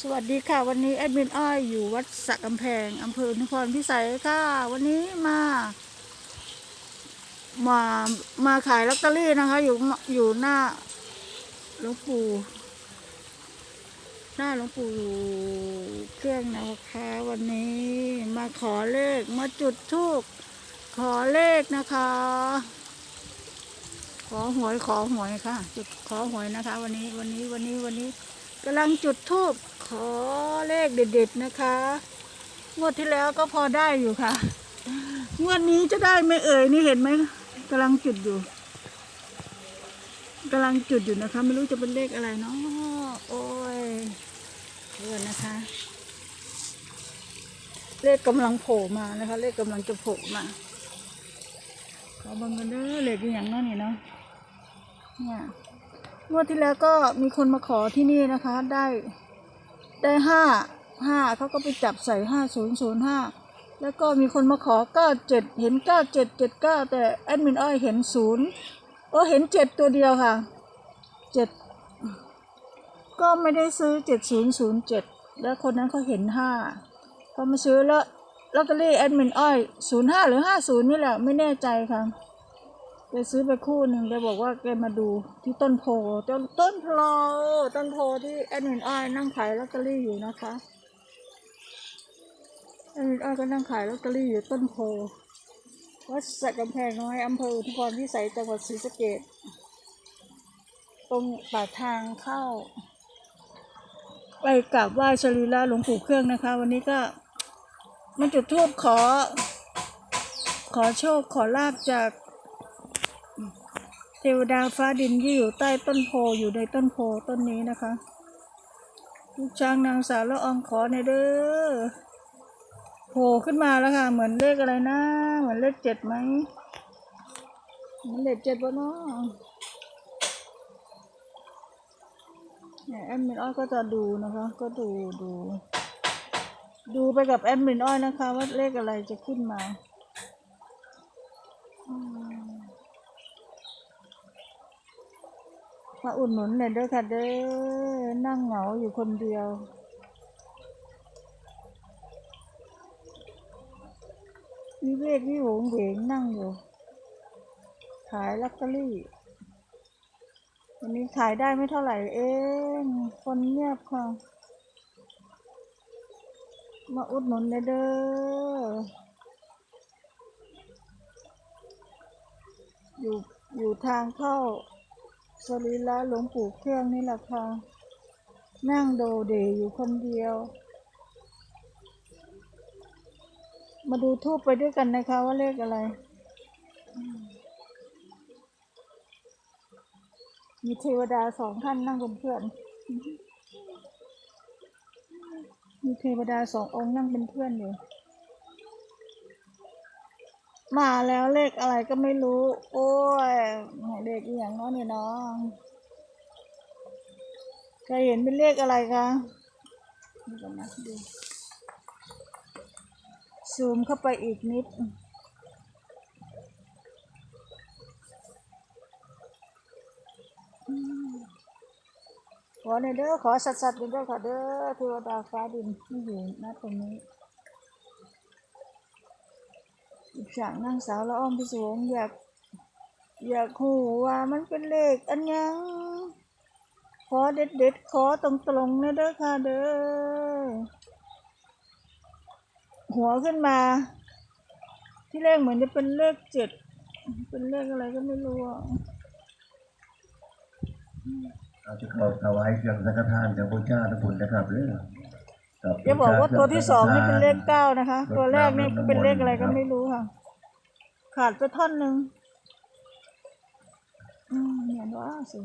สวัสดีค่ะ วันนี้แอดมินอ้อยอยู่วัดสระกำแพงอำเภอนครพิสัยค่ะ วันนี้มา มามาขายลอตเตอรี่นะคะ อยู่อยู่หน้าหลวงปู่หน้าหลวงปู่เครื่องนะคะวันนี้มาขอเลขมาจุดธูปขอเลขนะคะ ขอหวยขอหวยค่ะ จุดขอหวยนะคะ วันนี้วันนี้วันนี้วันนี้กำลังจุดธูป ขอเลขเด็ดๆนะคะ งวดที่แล้วก็พอได้อยู่ค่ะ งวดนี้จะได้ไม่เอ่ยนี่เห็นไหมกำลังจุดอยู่กำลังจุดอยู่นะคะ ไม่รู้จะเป็นเลขอะไรเนาะโอ้ยเดี๋ยวก่อนนะคะ เลขกำลังโผล่มานะคะ เลขกำลังจะโผล่มาขอบังกันเด้อเลขอย่างนั้นนี่เนาะเนี่ยงวดที่แล้วก็มีคนมาขอที่นี่นะคะ ได้ ได้ห้าห้าเขาก็ไปจับใส่ห้าศูนย์ศูนย์ห้าแล้วก็มีคนมาขอเก้าเจ็ดเห็นเก้าเจ็ดเจ็ดเก้าแต่แอดมินอ้อยเห็นศูนย์โอ้เห็นเจ็ดตัวเดียวค่ะเจ็ดก็ไม่ได้ซื้อเจ็ดศูนย์ศูนย์เจ็ดแล้วคนนั้นเขาเห็นห้าเขามาซื้อแล้วลอตเตอรี่แอดมินอ้อยศูนย์ห้าหรือห้าศูนย์นี่แหละไม่แน่ใจค่ะ แกซื้อไปคู่หนึ่งแกบอกว่าแกมาดูที่ต้นโพต้นต้นโพต้นโพที่แอดมินอ้อยนั่งขายลอตเตอรี่อยู่นะคะแอดมินอ้อยก็นั่งขายลอตเตอรี่อยู่ต้นโพวัดสระกำแพงน้อยอำเภออุทุพรพิสัยจังหวัดศรีสะเกษตรงปากทางเข้า ไปกราบไหว้สรีระหลวงปู่เครื่องนะคะ วันนี้ก็มาจุดธูปขอ ขอโชคขอลาบจาก ทวดาฟ้าดินที่อยู่ใต้ต้นโพอยู่ในต้นโพต้นนี้นะคะ ลูกช้างนางสาวละอองขอในเด้อโผล่ขึ้นมาแล้วค่ะ เหมือนเลขอะไรนะ เหมือนเลขเจ็ดไหมเหมือนเลขเจ็ดปะเนาะแอดมินอ้อยก็จะดูนะคะ ก็ดูดู ดูไปกับแอดมินอ้อยนะคะ ว่าเลขอะไรจะขึ้นมาอืม มาอุดหนุนหน่อยเด้อค่ะเด้อนั่งเหงาอยู่คนเดียว วิเวกวิหงเหวงนั่งอยู่ ขายลอตเตอรี่วันนี้ขายได้ไม่เท่าไหร่เอง คนเงียบค่ะมาอุดหนุนหน่อยเด้อ อยู่อยู่ทางเข้า สรีระหลวงปู่เครื่องนี่แหละค่ะ นั่งโดเดอยู่คนเดียว มาดูทูบไปด้วยกันนะคะว่าเลขอะไร มีเทวดาสองท่านนั่งเป็นเพื่อน มีเทวดาสององค์นั่งเป็นเพื่อนอยู่ มาแล้วเลขอะไรก็ไม่รู้ โอ้ยเลขอย่างน้อเนี่ยน้องเคยเห็นเป็นเลขอะไรคะดูกันนะดูซูมเข้าไปอีกนิด ขอในเด้อขอสัตว์ๆเด้อค่ะเด้อเทวดาฟ้าดินที่อยู่ณตรงนี้ อีกอย่างนางสาวละอ้อมพิศวงอยาก อยากหูว่ามันเป็นเลขอันยัง ขอเด็ดเด็ดขอตรงตรงนะเด้อค่ะเด้อ หัวขึ้นมา ที่เลขเหมือนจะเป็นเลขเจ็ด เป็นเลขอะไรก็ไม่รู้อะเราจะขอถวายเครื่องสังฆทานกับพระเจ้าทุกคนนะครับเรื่อง อย่าบอกว่าตัวที่สองนี่เป็นเลขเก้านะคะ ตัวแรกนี่เป็นเลขอะไรก็ไม่รู้ค่ะ ขาดไปท่อนหนึ่งอืมเห็นว่าสิ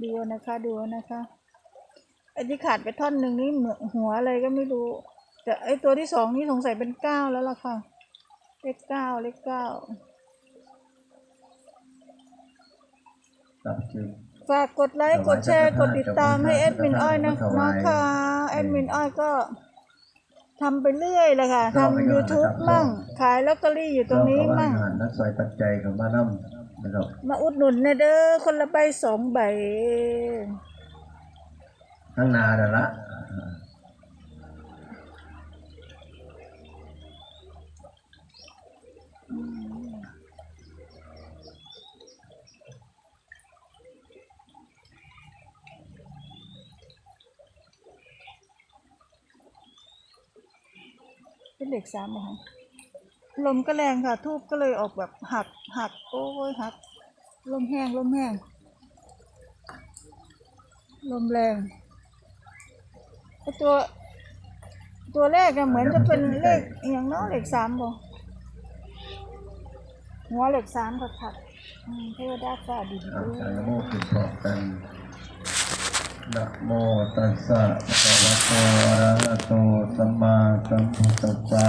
ดูเอานะคะ ดูเอานะคะไอ้ที่ขาดไปท่อนหนึ่งนี่เหมือนหัวอะไรก็ไม่รู้ แต่ไอ้ตัวที่สองนี่สงสัยเป็นเก้าแล้วล่ะค่ะ เลขเก้าเลขเก้าตับจึง ฝากกดไลค์กดแชร์กดติดตามให้แอดมินอ้อยนะนะคะแอดมินอ้อยก็ทำไปเรื่อยเลยค่ะทำ YouTube มั่ง ขายลอตเตอรี่อยู่ตรงนี้มั่งอาหารนักใส่ปัจจัยของบ้านน้ำนะครับมาอุดหนุนนะเด้อคนละใบสองใบทั้งนาเดละ เป็นเหล็กสามเหรอคะลมก็แรงค่ะ ทูบก็เลยออกแบบหักหักโอ้ยหัก ลมแห้งลมแห้ง ลมแรงตัว ตัวแรกอะเหมือนจะเป็นเลขอย่างน้อเหล็กสามบ่หัวเหล็กสามกับขัดอืมเทวดาฟ้าดินเอาด้วยใส่โมขึ้นพร้อกัน นะโมตัสสะภะคะวะโตอะระหะโตสัมมาสัมพุทธัสสะ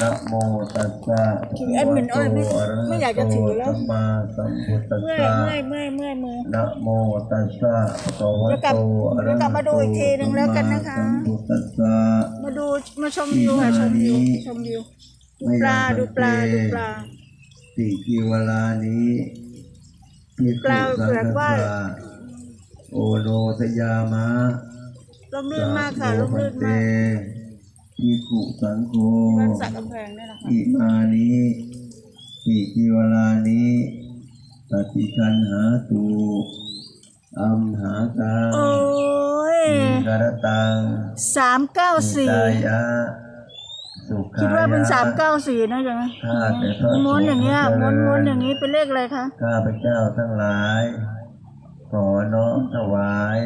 นะโมตัสสะภะคือคะแอดมิวะนโตอ้อยไม่อะระไม่หะอยากโตจะถือแล้ว สัมมาสัมพุทธัสเมื่อยสะเมื่อยเมื่อยเมื่อยมือ นะโมตัสสะภะคะวะเดี๋ยวกลัโตบอะระเดี๋ยวกลัหะบมาโตดูอีกทีหนึ่งแล้วกันนะคะสัมมาสัมพุทธัสสะ มาดูมาชมวิวค่ะชมวิวชมวิวดูปลาดูปลาดูปลา สี่กีเวลานี้พิสุปลาเผือกว่าสังฆะ โอโนสยามะร่มรื่นมากค่ะร่มรื่นมากพิขุสังโฆบ้านสักกำแพงนี่แหละค่ะอิมานิสี่กีเวลานี้ปฏิคันหาตูอัมหากังโอ้ยอิกรตังสามเก้าอิสี่ตายะสุขายะคิดว่าเป็นสามเก้าสี่นะจ๊ะข้าแต่พระม้วนอย่างเงี้ยสงฆ์ม้วนเจริญม้วนอย่างนี้เป็นเลขอะไรคะข้าพเจ้าทั้งหลาย ขอน้อมถวาย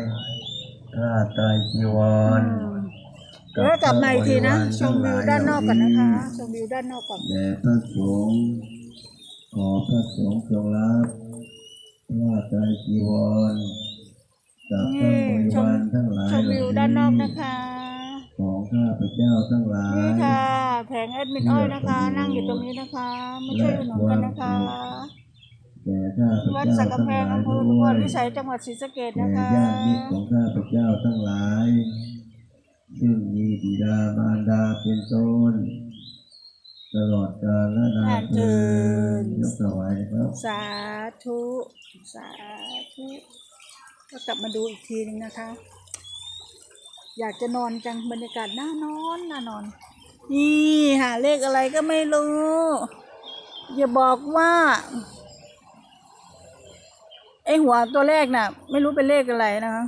ข้าไตรจีวรเดี๋ยวกลับมาอีกทีนะชมวิวด้านนอกก่อนนะคะชมวิวด้านนอกก่อนแด่พระสงฆ์ขอพระสงฆ์จงรับข้าไตรจีวรจากทั้งบริวารทั้งหลายชมวิวด้านนอกนะคะของข้าพเจ้าทั้งหลายนี่ค่ะ แผงแอดมินอ้อยนะคะ นั่งอยู่ตรงนี้นะคะไม่ช่วยอุดหนุนกันนะคะแก่ข้าพ วัดเจ้าสักทั้กำงแพหงลายอำเภอด้อุบวลยวิสัยจังหวัดศรีสะเกษแก่นะคะญาติมิตรของข้าพเจ้าทั้งหลาย ซึ่งมีบิดามารดาเป็นต้นตลอดกาลและนานเทินยกถวายนะครับ สาธุ สาธุ ก็กลับมาดูอีกทีหนึงนะคะ อยากจะนอนจังบรรยากาศน่านอนน่านอน นี่หาเลขอะไรก็ไม่รู้ อย่าบอกว่า ไอหัวตัวแรกน่ะ ไม่รู้เป็นเลขอะไรนะคะ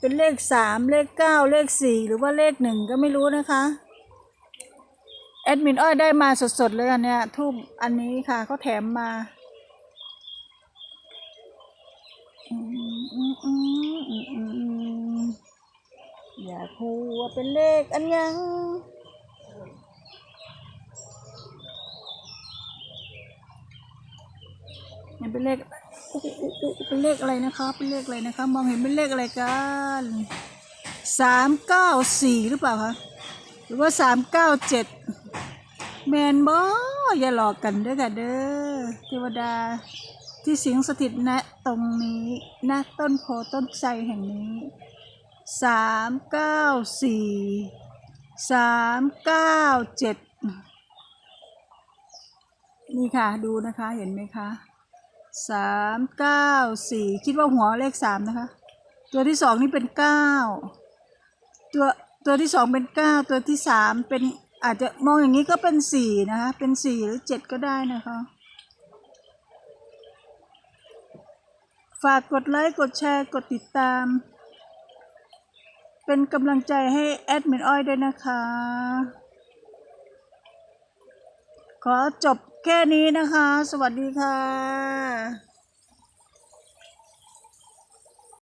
เป็นเลขสามเลขเก้าเลขสี่หรือว่าเลขหนึ่งก็ไม่รู้นะคะแอดมินอ้อยได้มาสดๆเลยอันเนี้ยทูบอันนี้ค่ะเขาแถมมาอืมอืมอืมอืมอืมอืมอยากคูว่าเป็นเลขอันยังเนี่ยเป็นเลข เป็นเลขอะไรนะคะ เป็นเลขอะไรนะคะ มองเห็นเป็นเลขอะไรกันสามเก้าสี่หรือเปล่าคะหรือว่าสามเก้าเจ็ดแมนบออย่าหลอกกันเด้อค่ะเด้อเทวดาที่สิงสถิตณตรงนี้ณต้นโพต้นไทรแห่งนี้สามเก้าสี่สามเก้าเจ็ดนี่ค่ะ ดูนะคะเห็นไหมคะ สามเก้าสี่คิดว่าหัวเลขสามนะคะ ตัวที่สองนี่เป็นเก้าตัวตัวที่สองเป็นเก้าตัวที่สามเป็นอาจจะมองอย่างนี้ก็เป็นสี่นะคะ เป็นสี่หรือเจ็ดก็ได้นะคะ ฝากกดไลค์กดแชร์กดติดตาม เป็นกำลังใจให้แอดมินอ้อยด้วยนะคะ ขอจบ แค่นี้นะคะ สวัสดีค่ะ